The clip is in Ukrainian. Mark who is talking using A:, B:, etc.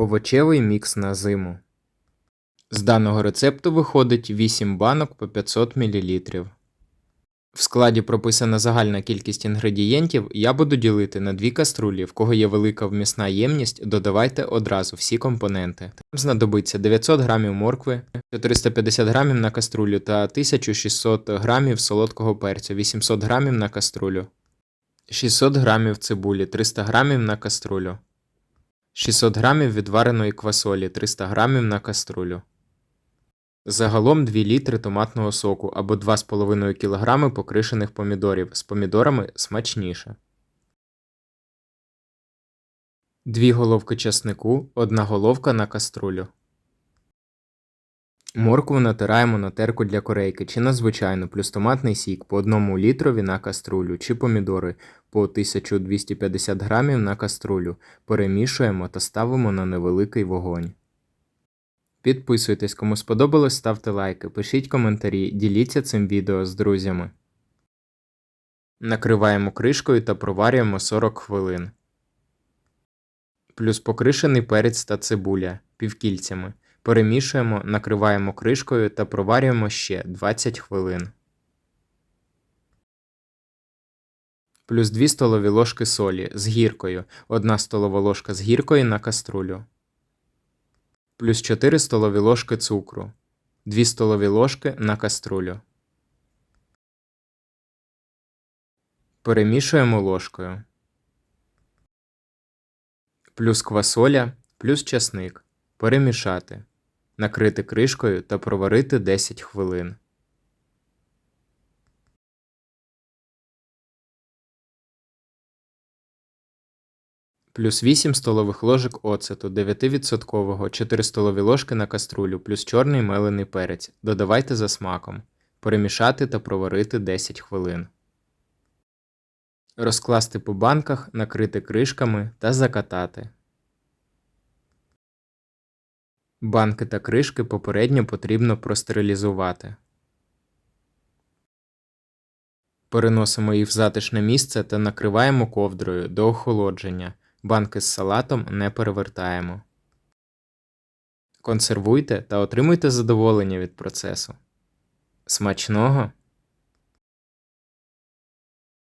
A: Овочевий мікс на зиму. З даного рецепту виходить 8 банок по 500 мл. В складі прописана загальна кількість інгредієнтів, я буду ділити на дві каструлі, в кого є велика вмісна ємність, додавайте одразу всі компоненти. Там знадобиться 900 г моркви, 450 г на каструлю та 1600 г солодкого перцю, 800 г на каструлю, 600 г цибулі, 300 г на каструлю, 600 г відвареної квасолі, 300 г на каструлю. Загалом 2 літри томатного соку або 2,5 кг покришених помідорів. З помідорами смачніше. 2 головки часнику, 1 головка на каструлю. Моркву натираємо на терку для корейки чи на звичайну, плюс томатний сік по 1 літрові на каструлю чи помідори по 1250 г на каструлю. Перемішуємо та ставимо на невеликий вогонь. Підписуйтесь, кому сподобалось, ставте лайки, пишіть коментарі, діліться цим відео з друзями. Накриваємо кришкою та проварюємо 40 хвилин. Плюс покришений перець та цибуля півкільцями. Перемішуємо, накриваємо кришкою та проварюємо ще 20 хвилин. Плюс 2 столові ложки солі з гіркою, 1 столова ложка з гіркою на каструлю плюс 4 столові ложки цукру, 2 столові ложки на каструлю. Перемішуємо ложкою. Плюс квасоля, плюс часник. Перемішати. Накрити кришкою та проварити 10 хвилин. плюс 8 столових ложок оцету 9%, 4 столові ложки на каструлю, плюс чорний мелений перець. Додавайте за смаком. Перемішати та проварити 10 хвилин. Розкласти по банках, накрити кришками та закатати. Банки та кришки попередньо потрібно простерилізувати. Переносимо їх в затишне місце та накриваємо ковдрою до охолодження. Банки з салатом не перевертаємо. Консервуйте та отримуйте задоволення від процесу. Смачного!